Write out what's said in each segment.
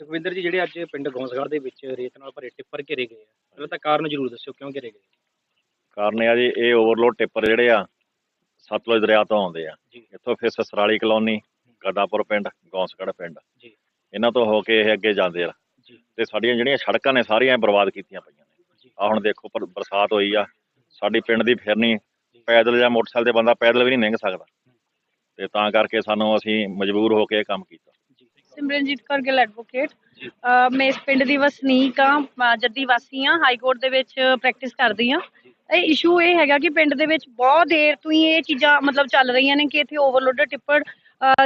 ਸੁਖਵਿੰਦਰ ਜੀ ਜਿਹੜੇ ਅੱਜ ਪਿੰਡ ਗੌਂਸਗੜ੍ਹ ਦੇ ਵਿੱਚ ਰੇਤ ਨਾਲ ਭਰੇ ਟਿੱਪਰ ਘੇਰੇ ਗਏ ਆ ਪਹਿਲਾਂ ਤਾਂ ਕਾਰਨ ਜ਼ਰੂਰ ਦੱਸਿਓ ਕਿਉਂ ਘੇਰੇ ਗਏ? ਕਾਰਨ ਇਹ ਆ ਜੀ ਇਹ ਓਵਰਲੋਡ ਟਿੱਪਰ ਜਿਹੜੇ ਆ ਸਤਲੁਜ ਦਰਿਆ ਤੋਂ ਆਉਂਦੇ ਆ। ਜੀ। ਇੱਥੋਂ ਫਿਰ ਸਸਰਾਲੀ ਕਲੋਨੀ ਗਦਾਪੁਰ ਪਿੰਡ ਗੌਂਸਗੜ੍ਹ ਪਿੰਡ। ਜੀ। ਇਹਨਾਂ ਤੋਂ ਹੋ ਕੇ ਇਹ ਅੱਗੇ ਜਾਂਦੇ ਆ। ਜੀ। ਤੇ ਸਾਡੀਆਂ ਜਿਹੜੀਆਂ ਸੜਕਾਂ ਨੇ ਸਾਰੀਆਂ ਬਰਬਾਦ ਕੀਤੀਆਂ ਪਈਆਂ ਨੇ। ਜੀ। ਆ ਹੁਣ ਦੇਖੋ ਪਰ- ਬਰਸਾਤ ਹੋਈ ਆ ਸਾਡੀ ਪਿੰਡ ਦੀ ਫਿਰਨੀ ਪੈਦਲ ਜਾਂ ਮੋਟਰਸਾਈਕਲ ਤੇ ਬੰਦਾ ਪੈਦਲ ਵੀ ਨਹੀਂ ਲੰਘ ਸਕਦਾ। ਤੇ ਤਾਂ ਕਰਕੇ ਸਾਨੂੰ ਅਸੀਂ ਮਜਬੂਰ ਹੋ ਕੇ ਇਹ ਕੰਮ ਕੀਤਾ। ਸਿਮਰਨਜੀਤ ਕੌਰ ਗਿੱਲ ਐਡਵੋਕੇਟ ਮੈਂ ਇਸ ਪਿੰਡ ਦੀ ਵਸਨੀਕ ਆ ਜੱਦੀ ਵਾਸੀ ਆ ਹਾਈ ਕੋਰਟ ਦੇ ਵਿੱਚ ਪ੍ਰੈਕਟਿਸ ਕਰਦੀ ਆ ਇਹ ਇਸ਼ੂ ਇਹ ਹੈਗਾ ਕਿ ਪਿੰਡ ਦੇ ਵਿੱਚ ਬਹੁਤ ਦੇਰ ਤੋਂ ਹੀ ਇਹ ਚੀਜ਼ਾਂ ਮਤਲਬ ਚੱਲ ਰਹੀਆਂ ਨੇ ਕਿ ਇੱਥੇ ਓਵਰਲੋਡਡ ਟਿੱਪਰ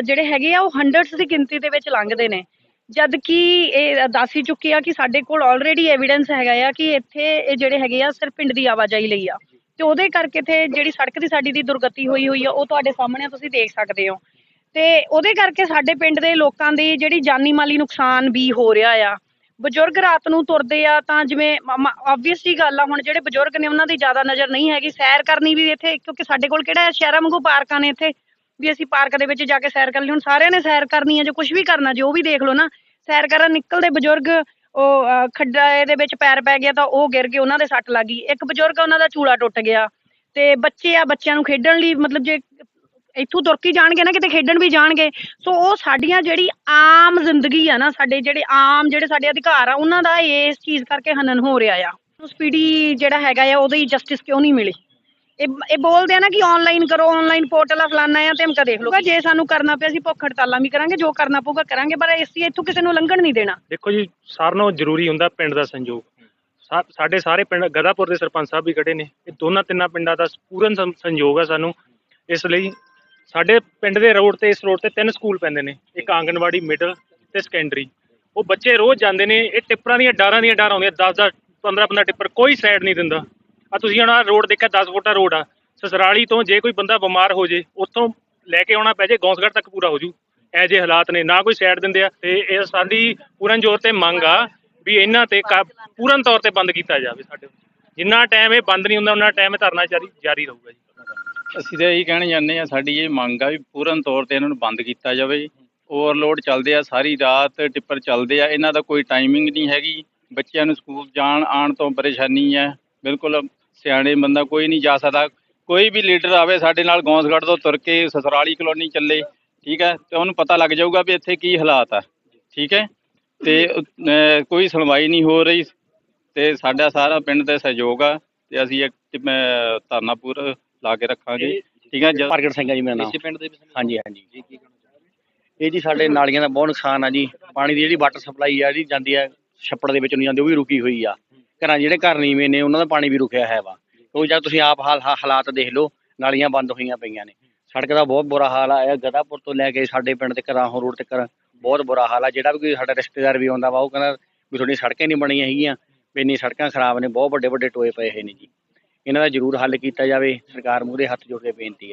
ਜਿਹੜੇ ਹੈਗੇ ਆ ਉਹ ਹੰਡਰਡਸ ਦੀ ਗਿਣਤੀ ਦੇ ਵਿੱਚ ਲੰਘਦੇ ਨੇ। ਜਦ ਕਿ ਇਹ ਦੱਸ ਹੀ ਚੁੱਕੇ ਆ ਕਿ ਸਾਡੇ ਕੋਲ ਆਲਰੇਡੀ ਐਵੀਡੈਂਸ ਹੈਗਾ ਆ ਕਿ ਇੱਥੇ ਇਹ ਜਿਹੜੇ ਹੈਗੇ ਆ ਸਿਰਫ ਪਿੰਡ ਦੀ ਆਵਾਜਾਈ ਲਈ ਆ। ਤੇ ਉਹਦੇ ਕਰਕੇ ਤੇ ਜਿਹੜੀ ਸੜਕ ਦੀ ਸਾਡੀ ਦੀ ਦੁਰਗਤੀ ਹੋਈ ਹੋਈ ਆ ਉਹ ਤੁਹਾਡੇ ਸਾਹਮਣੇ ਤੁਸੀਂ ਦੇਖ ਸਕਦੇ ਹੋ। ਤੇ ਉਹਦੇ ਕਰਕੇ ਸਾਡੇ ਪਿੰਡ ਦੇ ਲੋਕਾਂ ਦੀ ਜਿਹੜੀ ਜਾਨੀ ਮਾਲੀ ਨੁਕਸਾਨ ਵੀ ਹੋ ਰਿਹਾ ਆ। ਬਜ਼ੁਰਗ ਰਾਤ ਨੂੰ ਤੁਰਦੇ ਆ ਤਾਂ ਜਿਵੇਂ ਆਬਵੀਅਸ ਗੱਲ ਆ ਹੁਣ ਜਿਹੜੇ ਬਜ਼ੁਰਗ ਨੇ ਉਹਨਾਂ ਦੀ ਜ਼ਿਆਦਾ ਨਜ਼ਰ ਨਹੀਂ ਹੈਗੀ। ਸੈਰ ਕਰਨੀ ਵੀ ਇੱਥੇ ਕਿਉਂਕਿ ਸਾਡੇ ਕੋਲ ਕਿਹੜਾ ਸ਼ਹਿਰਾਂ ਵਾਂਗੂ ਪਾਰਕਾਂ ਨੇ ਇੱਥੇ ਵੀ ਅਸੀਂ ਪਾਰਕ ਦੇ ਵਿੱਚ ਜਾ ਕੇ ਸੈਰ ਕਰ ਲਈ। ਹੁਣ ਸਾਰਿਆਂ ਨੇ ਸੈਰ ਕਰਨੀ ਹੈ ਜੋ ਕੁਝ ਵੀ ਕਰਨਾ ਜੋ ਉਹ ਵੀ ਦੇਖ ਲਓ ਨਾ ਸੈਰ ਕਰਨ ਨਿਕਲਦੇ ਬਜ਼ੁਰਗ ਉਹ ਅਹ, ਦੇ ਵਿੱਚ ਪੈਰ ਪੈ ਗਿਆ ਤਾਂ ਉਹ ਗਿਰ ਗਏ ਉਹਨਾਂ ਦੇ ਸੱਟ ਲੱਗ ਗਈ। ਇੱਕ ਬਜ਼ੁਰਗ ਉਹਨਾਂ ਦਾ ਚੂਲਾ ਟੁੱਟ ਗਿਆ। ਤੇ ਬੱਚੇ ਆ ਬੱਚਿਆਂ ਨੂੰ ਖੇਡਣ ਲਈ ਮਤਲਬ ਜੇ ਇੱਥੋਂ ਤੁਰ ਕੇ ਜਾਣਗੇ ਨਾ, ਕਿਤੇ ਖੇਡਣ ਵੀ ਜਾਣਗੇ। ਸੋ ਉਹ ਸਾਡੀਆਂ ਜਿਹੜੀ ਆਮ ਜ਼ਿੰਦਗੀ ਆ ਨਾ, ਸਾਡੇ ਜਿਹੜੇ ਆਮ, ਜਿਹੜੇ ਸਾਡੇ ਅਧਿਕਾਰ ਆ, ਉਹਨਾਂ ਦਾ ਇਸ ਚੀਜ਼ ਕਰਕੇ ਹਨਨ ਹੋ ਰਿਹਾ ਆ। ਸਪੀਡੀ ਜਿਹੜਾ ਹੈਗਾ ਆ, ਉਹਦੀ ਜਸਟਿਸ ਕਿਉਂ ਨਹੀਂ ਮਿਲੀ? ਇਹ ਇਹ ਬੋਲਦੇ ਆ ਨਾ ਕਿ ਆਨਲਾਈਨ ਕਰੋ ਆਨਲਾਈਨ ਪੋਰਟਲ ਆ, ਫਲਾਨਾ ਆ, ਤੇ ਹਮਕਾ ਦੇਖ ਲਓ। ਜੇ ਸਾਨੂੰ ਕਰਨਾ ਪਿਆ, ਅਸੀਂ ਭੁੱਖ ਹੜਤਾਲਾਂ ਵੀ ਕਰਾਂਗੇ, ਜੋ ਕਰਨਾ ਪਊਗਾ ਕਰਾਂਗੇ, ਪਰ ਅਸੀਂ ਇੱਥੋਂ ਕਿਸੇ ਨੂੰ ਲੰਘਣ ਨਹੀਂ ਦੇਣਾ। ਦੇਖੋ ਜੀ, ਸਾਰਿਆਂ ਨੂੰ ਜ਼ਰੂਰੀ ਹੁੰਦਾ ਪਿੰਡ ਦਾ ਸੰਯੋਗ। ਸਾਡੇ ਸਾਰੇ ਪਿੰਡ, ਗਦਾਪੁਰ ਦੇ ਸਰਪੰਚ ਸਾਹਿਬ ਵੀ ਖੜੇ ਨੇ। ਇਹ ਦੋਨਾਂ ਤਿੰਨਾਂ ਪਿੰਡਾਂ ਦਾ ਪੂਰਨ ਸੰਯੋਗ ਆ ਸਾਨੂੰ। ਇਸ ਲਈ ਸਾਡੇ ਪਿੰਡ ਦੇ ਰੋਡ ਤੇ ਇਸ ਰੋਡ ਤੇ ਤਿੰਨ ਸਕੂਲ ਪੈਂਦੇ ਨੇ। ਇੱਕ ਆਂਗਣਵਾੜੀ ਮਿਡਲ ਤੇ ਸੈਕੰਡਰੀ ਉਹ ਬੱਚੇ ਰੋਜ਼ ਜਾਂਦੇ ਨੇ, ਇਹ ਟਿੱਪਰਾਂ ਦੀਆਂ ਡਾਰਾਂ ਦੀਆਂ ਡਾਰਾਂ ਆਉਂਦੀਆਂ 10 10 15 15 ਟਿੱਪਰ, ਕੋਈ ਸਾਈਡ ਨਹੀਂ ਦਿੰਦਾ। ਆ ਤੁਸੀਂ ਹੁਣ ਆਹ ਰੋਡ ਦੇਖਿਆ 10 ਫੁੱਟਾ ਰੋਡ ਆ। ਸਸਰਾਲੀ ਤੋਂ ਜੇ ਕੋਈ ਬੰਦਾ ਬਿਮਾਰ ਹੋ ਜੇ, ਉੱਥੋਂ ਲੈ ਕੇ ਆਉਣਾ ਪੈ ਜੇ, ਗੌਂਸਗੜ੍ਹ ਤੱਕ ਪੂਰਾ ਹੋ ਜੂ। ਐ ਜੇ ਹਾਲਾਤ ਨੇ, ਨਾ ਕੋਈ ਸਾਈਡ ਦਿੰਦੇ ਆ। ਤੇ ਇਹ ਸਾਡੀ ਪੂਰਨ ਜ਼ੋਰ ਤੇ ਮੰਗ ਆ ਵੀ ਇਹਨਾਂ ਤੇ ਕਾ- ਪੂਰਨ ਤੌਰ ਤੇ ਬੰਦ ਕੀਤਾ ਜਾਵੇ ਸਾਡੇ। ਜਿੰਨਾ ਟਾਈਮ ਇਹ ਬੰਦ ਨਹੀਂ ਹੁੰਦਾ ਉਹਨਾਂ ਟਾਈਮ ਇਹ ਧਰਨਾ ਜਾਰੀ ਜਾਰੀ ਰਹੂਗਾ ਜੀ। ਅਸੀਂ ਤਾਂ ਇਹੀ ਕਹਿਣਾ ਚਾਹੁੰਦੇ ਆ ਸਾਡੀ ਇਹ ਮੰਗ ਆ ਵੀ ਪੂਰਨ ਤੌਰ ਤੇ ਇਹਨਾਂ ਨੂੰ ਬੰਦ ਕੀਤਾ ਜਾਵੇ ਓਵਰਲੋਡ ਚੱਲਦੇ ਆ ਸਾਰੀ ਰਾਤ ਟਿੱਪਰ ਚੱਲਦੇ ਆ ਇਹਨਾਂ ਦਾ ਕੋਈ ਟਾਈਮਿੰਗ ਨਹੀਂ ਹੈਗੀ। ਬੱਚਿਆਂ ਨੂੰ ਸਕੂਲ ਜਾਣ ਆਉਣ ਤੋਂ ਪਰੇਸ਼ਾਨੀ ਹੈ ਬਿਲਕੁਲ ਸਿਆਣੇ ਬੰਦਾ ਕੋਈ ਨਹੀਂ ਜਾ ਸਕਦਾ। ਕੋਈ ਵੀ ਲੀਡਰ ਆਵੇ ਸਾਡੇ ਨਾਲ ਗੌਂਸਗੜ੍ਹ ਤੋਂ ਤੁਰ ਕੇ ਸਸਰਾਲੀ ਕਲੋਨੀ ਚੱਲੇ ਠੀਕ ਹੈ ਤੇ ਉਹਨੂੰ ਪਤਾ ਲੱਗ ਜਾਊਗਾ ਵੀ ਇੱਥੇ ਕੀ ਹਾਲਾਤ ਆ ਠੀਕ ਹੈ? ਤੇ ਕੋਈ ਸੁਣਵਾਈ ਨਹੀਂ ਹੋ ਰਹੀ। ਤੇ ਸਾਡਾ ਸਾਰਾ ਪਿੰਡ ਦਾ ਸਹਿਯੋਗ ਆ ਤੇ ਅਸੀਂ ਇੱਕ ਅਹ, ਧਰਨਾ ਲਾ ਕੇ ਰੱਖਾਂਗੇ। ਠੀਕ ਹੈ ਜਦ ਪ੍ਰਗਟ ਸਿੰਘ ਆ ਜੀ ਮੇਰਾ ਨਾਮ। ਇਸੇ ਪਿੰਡ ਦੇ ਵਿੱਚ ਹਾਂਜੀ ਹਾਂਜੀ। ਜੀ ਕੀ ਕਹਿਣਾ ਇਹ ਜੀ ਸਾਡੇ ਨਾਲੀਆਂ ਦਾ ਬਹੁਤ ਨੁਕਸਾਨ ਆ ਜੀ। ਪਾਣੀ ਦੀ ਜਿਹੜੀ ਵਾਟਰ ਸਪਲਾਈ ਆ ਜਿਹੜੀ ਜਾਂਦੀ ਆ ਛੱਪੜ ਦੇ ਵਿੱਚ ਨੂੰ ਜਾਂਦੀ ਉਹ ਵੀ ਰੁਕੀ ਹੋਈ ਆ। ਘਰਾਂ ਜਿਹੜੇ ਘਰ ਨੀਵੇਂ ਨੇ ਉਹਨਾਂ ਦਾ ਪਾਣੀ ਵੀ ਰੁਕਿਆ ਹੈ ਵਾ। ਕਿਉਂਕਿ ਜਦ ਤੁਸੀਂ ਆਪ ਹਾਲ ਹਾਲਾਤ ਦੇਖ ਲਓ ਨਾਲੀਆਂ ਬੰਦ ਹੋਈਆਂ ਪਈਆਂ ਨੇ। ਸੜਕ ਦਾ ਬਹੁਤ ਬੁਰਾ ਹਾਲ ਆ। ਇਹ ਗਦਾਪੁਰ ਤੋਂ ਲੈ ਕੇ ਸਾਡੇ ਪਿੰਡ ਤੇ ਰਾਹੋਂ ਰੋਡ ਤੱਕ ਬਹੁਤ ਬੁਰਾ ਹਾਲ ਆ। ਜਿਹੜਾ ਵੀ ਕੋਈ ਸਾਡਾ ਰਿਸ਼ਤੇਦਾਰ ਵੀ ਆਉਂਦਾ ਵਾ ਉਹ ਕਹਿੰਦਾ ਵੀ ਤੁਹਾਡੀਆਂ ਸੜਕਾਂ ਨਹੀਂ ਬਣੀਆਂ ਹੈਗੀਆਂ ਵੀ ਇੰਨੀ ਸੜਕਾਂ ਖਰਾਬ ਨੇ ਬਹੁਤ ਵੱਡੇ ਵੱਡੇ ਟੋਏ ਪਏ ਹੋਏ ਨੇ ਜੀ। ਇਹਨਾਂ ਦਾ ਜ਼ਰੂਰ ਹੱਲ ਕੀਤਾ ਜਾਵੇ। ਸਰਕਾਰ ਮੂਹਰੇ ਹੱਥ ਜੋੜ ਕੇ ਬੇਨਤੀ ਹੈ।